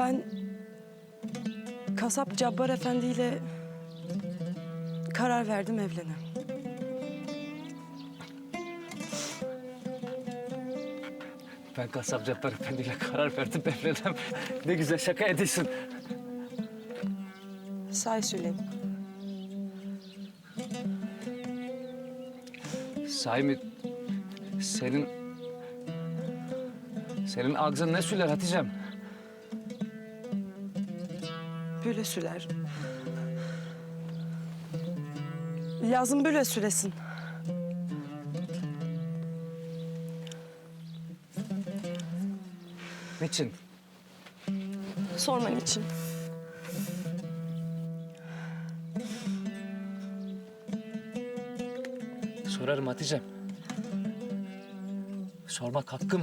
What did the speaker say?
Ben kasap Cabbar Efendi ile karar verdim evlene. Ben kasap Cabbar Efendi'yle karar verdim evlenem. Ne güzel şaka ediyorsun. Say söyleyeyim. Sahi mi? Senin... Senin ağzın ne söyler Hatice'm? Böyle sürer. Yazın böyle süresin. Niçin? Sorman için. Sorarım Hatice'm. Sormak hakkım.